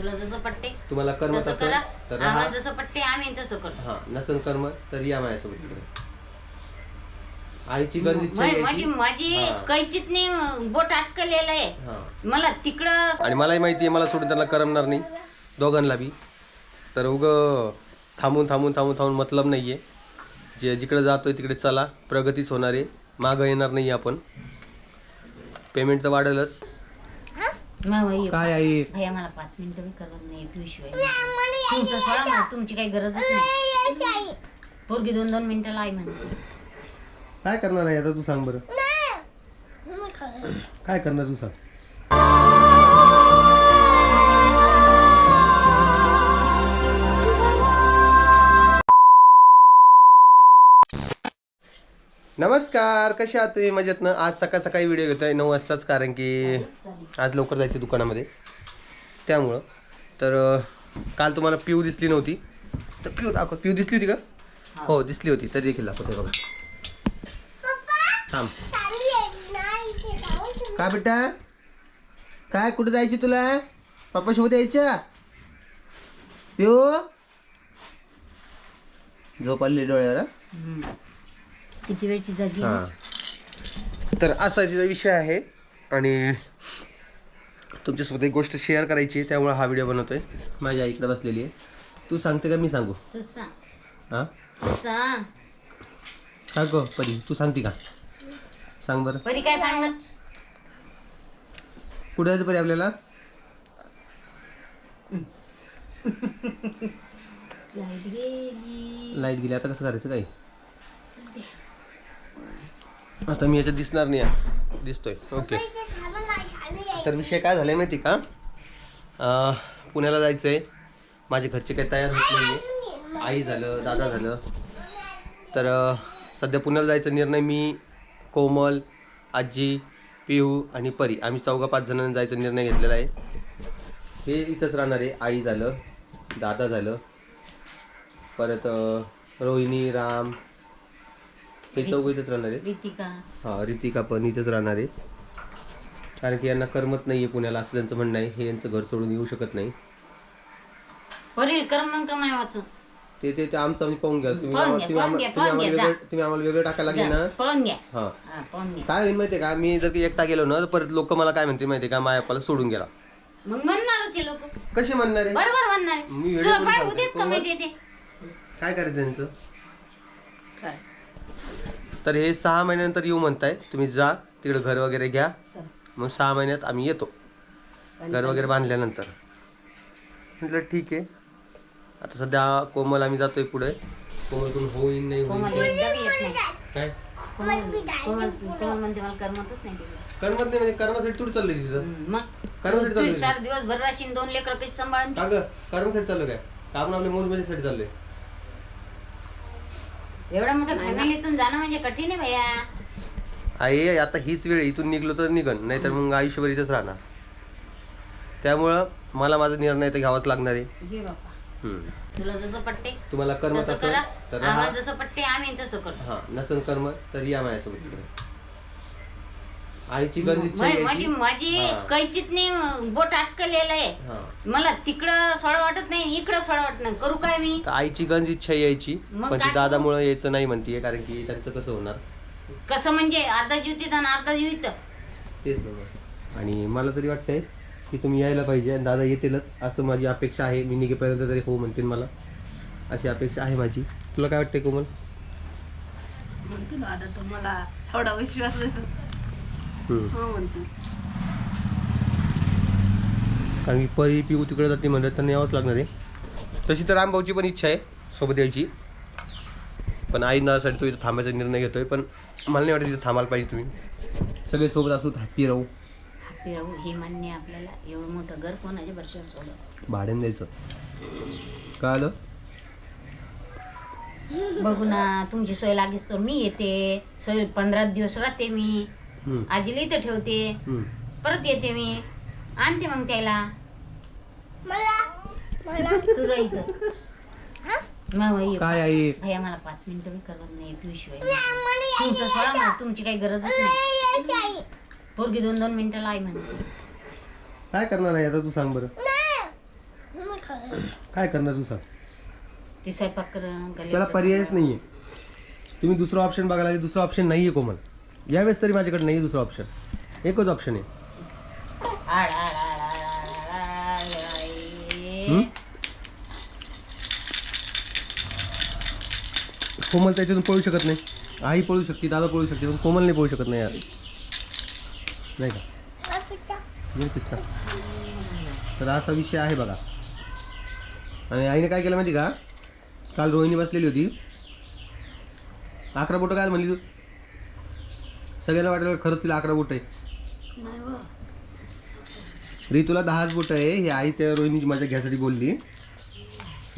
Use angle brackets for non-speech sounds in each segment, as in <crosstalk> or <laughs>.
तुला जसं पटते तुम्हाला कर्म तसं करा. तर राहा. आम्हाला जसं पटते आम्ही तसं करतो हा नसन कर्म तर या माझ्यासोबत तिकडे. आईची गरज इच्छा माझी यायची. माझी माझी हा. कैचितने बोट अटकलेलं आहे. हा. मला तिकडं आणि मलाही माहिती आहे मला सोडून त्यांना करमणार नाही दोघांना बी. तर उग थांबून थांबून थांबून थांबून मतलब नाही आहे जे जिकडे जातोय तिकडे चला. प्रगतीच होणार आहे. मागं येणार नाही आपण. पेमेंट तर वाढेलच. काय आहे भैया मला पाच मिनिटं करत नाही पिऊशिवाय तुमचं सोडा मला तुमची काही गरजच नाही. पोरगी दोन दोन मिनिटाला आई म्हणते काय करणार आहे आता तू सांग बरं? काय करणार तू सांग? नमस्कार कसे आहात तुम्ही? मजेत ना? आज सकाळ सकाळी व्हिडिओ घेतोय नऊ वाजताच कारण की आज लवकर जायचं दुकानामध्ये. त्यामुळं. तर काल तुम्हाला पिऊ दिसली नव्हती. तर पिऊ दाखव. पिऊ दिसली होती का? हो. दिसली होती. तरी देखील दाखवते बघा. थांब. काय बेटा? काय? कुठं जायची तुला? पप्पा सोबत यायच्या? पिऊ? झोप आली डोळ्याला. किती वेळची जागी तर असा तिचा विषय आहे. आणि तुमच्यासोबत एक गोष्ट शेअर करायची आहे त्यामुळे हा व्हिडिओ बनवतोय. माझी आई इकडे बसलेली आहे. तू सांगते का मी सांगू? तू सांग. हा? सांग. का गो परी तू सांगते का? सांग बरं. परी काय सांगणार? कुठे जायचं परी आपल्याला? लाइट गेली. लाइट गेली आता कसं करायचं काय? आता मी याच्यात दिसणार नाही आहे. दिसतोय. ओके. तर विषय काय झालाय माहिती का? पुण्याला जायचं आहे माझे घरचे काही तयार होत नाही आहे आई झालं दादा झालं. तर सध्या पुण्याला जायचा निर्णय मी कोमल आजी पिहू आणि परी. आम्ही चौघा पाच जणांनी जायचा निर्णय घेतलेला आहे. हे इथंच राहणार आहे. आई झालं दादा झालं. परत रोहिणी राम. हे चौघ इथंच राहणार आहे रितिका. हा रितिका पण इथंच राहणार आहे कारण की यांना करमत नाही आहे पुण्याला असं त्यांचं म्हणणं आहे. हे यांचं घर सोडून येऊ शकत नाही. ते ते ते आमचं आम्ही पाहून घ्या. तुम्ही पाहून आम्हाला- घ्या, तुम्ही पाहून आम्हाला घ्या, तुम्ही पाहून आम्हाला घ्या, वेगळं तुम्ही आम्हाला वेगळं टाकायला लागले ना? पाहून घ्या. हा. हा पाहून घ्या. काय होईल माहितीये का? मी जर की एकटा गेलो ना तर परत लोक मला काय म्हणते माहितीये का? मायापाला सोडून गेला. मग म्हणणारच हे लोक. कसे म्हणणार आहे बरोबर म्हणणार. मी व्हिडिओ तुला करून पाय सांगते. उद्याच कोमल? कमेंट येते. काय करायचं त्यांचं? तर हे सहा महिन्यानंतर येऊ म्हणताय. तुम्ही जा तिकडे घर वगैरे घ्या. मग सहा महिन्यात आम्ही येतो. घर वगैरे बांधल्यानंतर. म्हटलं ठीक आहे. आता सध्या कोमल आम्ही जातोय पुढे. कोमलकडून होईन नाही होईन कोमल एकदा बी येत नाही. काय? कोमल कोमल कोमल म्हणते मला करमतच नाही तिला कर्मच नाही म्हणजे कर्मासाठी थोडी चाललंय तिथं? मग कर्मासाठी तू चाललंय. चार दिवस भर राशीन दोन लेकर कशी सांभाळून का ग कर्मासाठी चाललो काय? का आपण आपल्या मोजमध्ये चाललोय. एवढ्या मोठ्या फॅमिलीतून जाणं म्हणजे कठीण आहे भैया. आई आता हीच वेळ इथून निघलो तर निघन नाहीतर मग आयुष्यभर इथंच राहणार. त्यामुळं मला माझा निर्णय तर घ्यावाच लागणार आहे. घे बापा हम्म. तुला जसं पटते तुम्हाला कर्म तसं असेल करा. तर राहा. आम्हाला जसं पटते आम्ही तसं करतो हा नसन कर्म तर या माझ्यासोबत तिकडे आईची इच्छा माझी माझी यायची. माझी हा. कैचितने बोट अटकलेलं आहे. हा. मला तिकडं सोडा वाटत नाही इकडं सोडा वाटत नाही. करू काय मी? तर आईची गंज इच्छा यायची मग पण ती काय? दादामुळे यायचं नाही म्हणतीये कारण की त्यांचं कसं होणार? कसं म्हणजे अर्धा जीव तिथं आणि अर्धा जीव इथं तेच बघा. आणि मला तरी वाटतंय की तुम्ही यायला पाहिजे आणि दादा येतीलच. असं माझी अपेक्षा आहे. मी निघेपर्यंत तरी हो म्हणतील मला. अशी अपेक्षा आहे माझी. तुला काय वाटतंय कोमल? म्हणते ना आता तुम्हाला थोडा विश्वास आहे. हम्म. हो म्हणते. कारण की परी पिऊ तिकडे जाते म्हणत त्यांना यावंच लागणार आहे. तशी तर रामभाऊची पण इच्छा आहे सोबत यायची. पण आई नासाठी तो इथं थांबायचा निर्णय घेतोय. पण मला नाही वाटत इथं थांबायला पाहिजे तुम्ही. सगळे सोबत असू हॅप्पी राहू. हॅपी राहू हे मान्य आपल्याला. एवढं मोठं घर कोणाच्या वर्षावर सोडत भाड्याने द्यायचं. काय आलं? बघू ना तुमची सोय लागेस तर मी येते. सोय पंधरा दिवस राहते मी. आजीला इथं ठेवते. परत येते मी. आणते मग त्याला. तू राह इथं. मग बाई, काय आहे भैया मला पाच मिनिटं बी करत नाही पिऊशिवाय तुमचं सोडा मला तुमची काही गरजच नाही. पोरगी दोन दोन मिनिटाला आई म्हणते काय करणार आहे आता तू सांग बरं? काय करणार तू सांग? ती स्वयंपाक कर त्याला पर्यायच नाही आहे तुम्ही दुसरा ऑप्शन बघायला लागले दुसरा ऑप्शन नाही आहे कोमल. यावेळेस तरी माझ्याकडे नाही दुसरा ऑप्शन एकच ऑप्शन आहे. आड, कोमल त्याच्यातून पळू शकत नाही. आई पळू शकते दादा पळू शकते पण कोमल नाही पळू शकत नाही यार. नाही का? घे पिस्ता. तर असा विषय आहे बघा. आणि आईने काय केलं माहिती का? काल रोहिणी बसलेली होती. अकरा बोटं काय म्हणली तू? सगळ्यांना वाटलं खरंच तिला अकरा बोट आहे. रे तुला दहाच बोट आहे. ही आई त्या रोहिणीची माझ्या घ्यासाठी बोलली.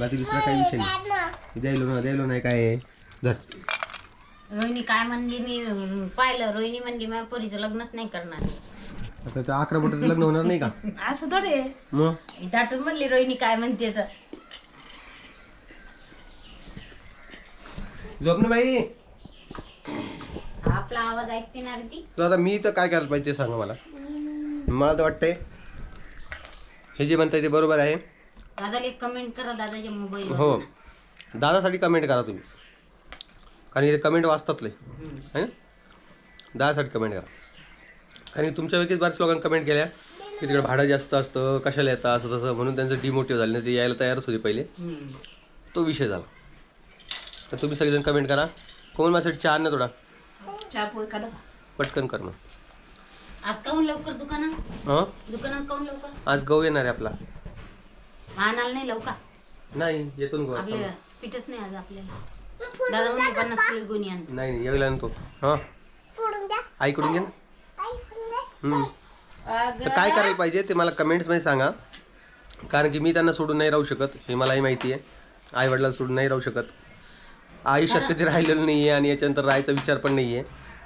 बाकी दुसरा काही विषय नाही. द्यायलो ना द्यायलो नाही काय आहे? रोहिणी काय म्हणली मी पाहिलं रोहिणी म्हणली माझ्या पोरीचं लग्नच नाही करणार. आता त्या अकरा बोटाचं लग्न होणार नाही का? असं थोडे आहे. मग? दाटून म्हणली रोहिणी काय म्हणते तर. झोप ना बाई. आपला आवाज ऐकते ना रे ती तर आता मी तर काय करायला पाहिजे ते सांगा मला. मला तर वाटतंय हे जे म्हणताय ते बरोबर आहे. दादाला एक कमेंट करा दादाच्या मोबाईल हो. दादासाठी कमेंट करा तुम्ही. कारण इथे कमेंट वाचतात लय है ना? दादासाठी कमेंट करा कारण तुमच्यापैकीच बऱ्याच लोकांनी कमेंट केल्या की तिकडे भाडं जास्त असतं कशाला येतं असं तसं म्हणून त्यांचं डिमोटिव्ह झालं नाही ते यायला तयारच होते पहिले. तो विषय झाला. तर तुम्ही सगळेजण कमेंट करा. कोमल माझ्यासाठी चहा ना थोडा? चहा पोळी का? पटकन कर मग. आज काऊन लवकर दुकानात? हां? दुकानात काऊन लवकर? आज गहू येणार आहे आपला. नाही लवकर? नाही येतो ना गहू आता. आपल्याला पीठच नाही आज आपल्याला. दादा म्हणजे पन्नास किलो गुणी आणतो नाही नाही यायला आणतो. हां. आईकडून घे ना हम्म. तर काय करायला पाहिजे ते मला कमेंट्समध्ये सांगा. कारण की मी त्यांना सोडून नाही राहू शकत हे मलाही माहिती आहे. आई वडिलांना सोडून नाही राहू शकत. आयुष्यात कधी राहिलेलं नाही आहे आणि याच्यानंतर राहायचा विचार पण नाही आहे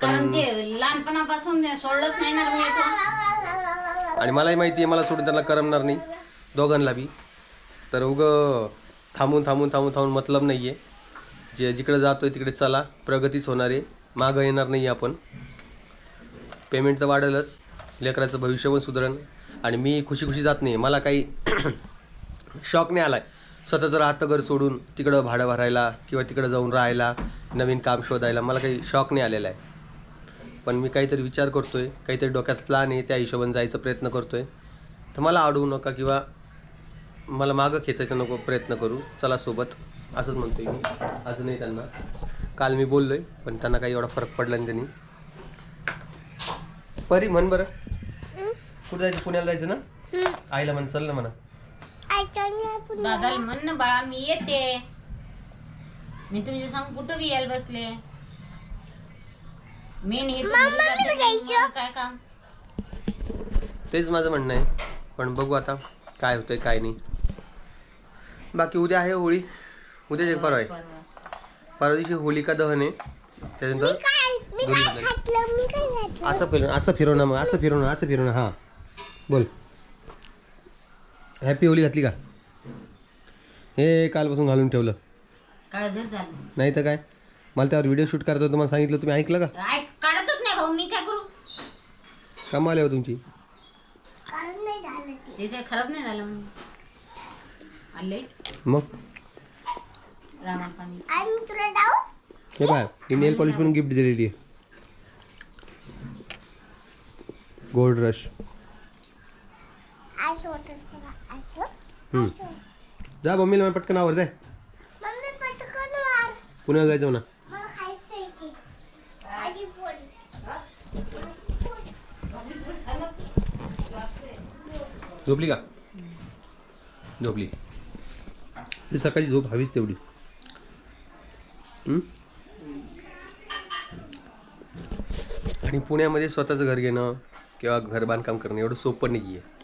कारण ते लहानपणापासून ते सोडलंच नाही ना रोहिणी तो आणि मलाही माहिती आहे मला सोडून त्यांना करमणार नाही दोघांना बी. तर उग थांबून थांबून थांबून थांबून मतलब नाही आहे जे जिकडे जातो आहे तिकडे चला. प्रगतीच होणार आहे. मागं येणार नाही आपण. पेमेंट तर वाढेलच. लेकराचं भविष्य पण सुधारण. आणि मी खुशी खुशी जात नाही. मला काही <coughs> शॉक नाही आला आहे स्वतःचं राहतं घर सोडून तिकडं भाडं भरायला किंवा तिकडं जाऊन राहायला नवीन काम शोधायला मला काही शॉक नाही आलेला आहे. पण मी काहीतरी विचार करतो आहे काहीतरी डोक्यात प्लान आहे. त्या हिशोबाने जायचा प्रयत्न करतो आहे तर मला अडवू नका किंवा मला मागं खेचायचा नको. प्रयत्न करू. चला सोबत. असंच म्हणतोय मी. अजूनही त्यांना. काल मी बोललोय पण त्यांना काही एवढा फरक पडला नाही त्यांनी. परी म्हण बरं. कुठं जायचं? पुण्याला जायचं ना? आईला म्हण चल ना म्हणा. दादाला म्हण ना बाळा मी येते. मी तुमच्या सांग कुठं बी यायला बसले? मेन हे काय काम? तेच माझं म्हणणं आहे. पण बघू आता काय होतंय काय नाही. बाकी उद्या आहे होळी. उद्या एक परवा आहे. परवा. दिवशी होलिका दहन आहे. त्याच्यानंतर दोन्ही बदल. असं फिरवणं असं फिरवणं मग असं फिरवणं असं फिरवणं हां. बोल. हॅपी होली घातली का? हे कालपासून घालून ठेवलं. झालं. नाही तर काय? मला त्यावर व्हिडिओ शूट करायचं होतं तुम्हाला सांगितलं तुम्ही ऐकलं का? काय काढतच नाही भाऊ मी काय करू? कमाल आहे हो तुमची. ते काय खराब नाही झालं म्हणून. आले? मग? हे काय ही नेल पॉलिश पण गिफ्ट दिलेली आहे. गोल्ड रश हम्म. जा मम्मीला मला पटकन आवर जाय पुण्याला जायचं म्हणा. झोपली का? झोपली. ती सकाळची झोप हवीच तेवढी? आणि पुण्यामध्ये स्वतःचं घर घेणं किंवा घर बांधकाम करणं एवढं सोपं नाही आहे.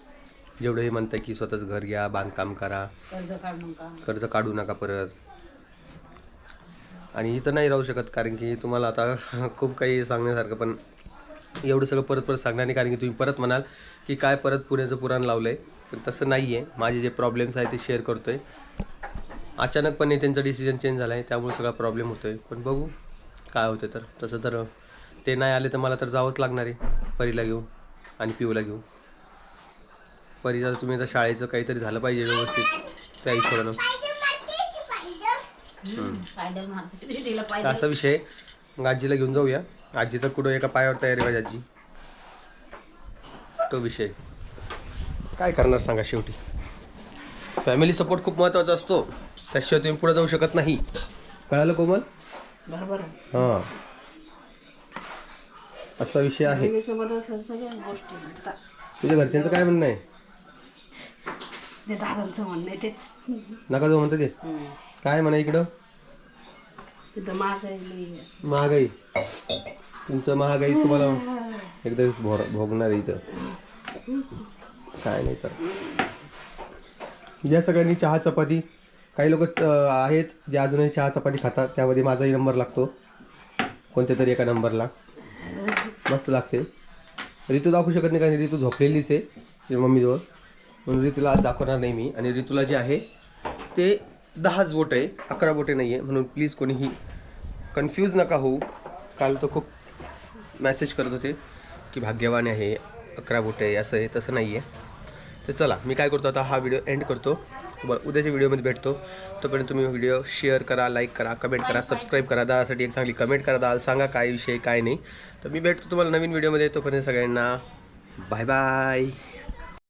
जेवढं हे म्हणतं की स्वतःचं घर घ्या बांधकाम करा कर्ज काढून का कर्ज काढू नका परत. आणि इथं नाही राहू शकत कारण की तुम्हाला आता <laughs> खूप काही सांगण्यासारखं पण एवढं सगळं परत परत सांगणार नाही कारण की तुम्ही परत म्हणाल की काय परत पुण्याचं पुराण लावलं आहे पण तसं नाही आहे माझे जे प्रॉब्लेम्स आहेत ते शेअर करतो आहे अचानकपणे त्यांचं डिसिजन चेंज झालं आहे त्यामुळे सगळा प्रॉब्लेम होतो आहे पण बघू काय होते तर. तसं तर ते नाही आले तर मला तर जावंच लागणार आहे. परीला घेऊन आणि पिऊला घेऊन. परीचं तुम्ही आता शाळेचं काहीतरी झालं पाहिजे व्यवस्थित त्या हिशोबानं. असा विषय आहे. मग आजीला घेऊन जाऊया. आजी तर कुठं एका पायावर तयारी आहे माझी आजी. तो विषय काय करणार सांगा शेवटी? फॅमिली सपोर्ट खूप महत्त्वाचा असतो. त्याशिवाय तुम्ही पुढे जाऊ शकत नाही. कळालं कोमल? बरोबर आहे. हां. असा विषय आहे. बहिणीसोबतच ह्या सगळ्या गोष्टी घडतात. तुझ्या घरच्यांचं काय म्हणणं आहे? ते दादांचं म्हणणं आहे तेच. नका जाऊ म्हणतं ते. काय म्हणा इकडं? तिथं महागाई लई आहे. महागाई. तुमचं महागाई तुम्हाला एकदा भोर भोगणार आहे इथं. काय नाही तर. या सगळ्यांनी चहा चपाती काही लोक आहेत जे अजूनही चहा चपाती खातात. त्यामध्ये माझाही नंबर लागतो. कोणत्या तरी एका नंबरला मस्त लागते. ऋतू दाखवू शकत नाही कारण ऋतू झोपलेलीच आहे. मम्मीजवळ. म्हणून ऋतूला आज दाखवणार नाही मी. आणि ऋतूला जे आहे ते दहाच बोट आहे. अकरा बोटे नाही आहे म्हणून प्लीज कोणीही कन्फ्यूज नका होऊ. काल तो खूप मेसेज करत होते की भाग्यवान आहे अकरा बोटे आहे असं आहे तसं नाही आहे तर चला मी काय करतो आता हा व्हिडिओ एंड करतो. तुम्हाला उद्याच्या व्हिडिओमध्ये भेटतो. तोपर्यंत तुम्ही व्हिडिओ शेअर करा लाईक करा कमेंट करा सबस्क्राईब करा. दादासाठी एक चांगली कमेंट करा. दादा सांगा काय विषय काय नाही. तर मी भेटतो तुम्हाला नवीन व्हिडिओमध्ये. तोपर्यंत सगळ्यांना बाय बाय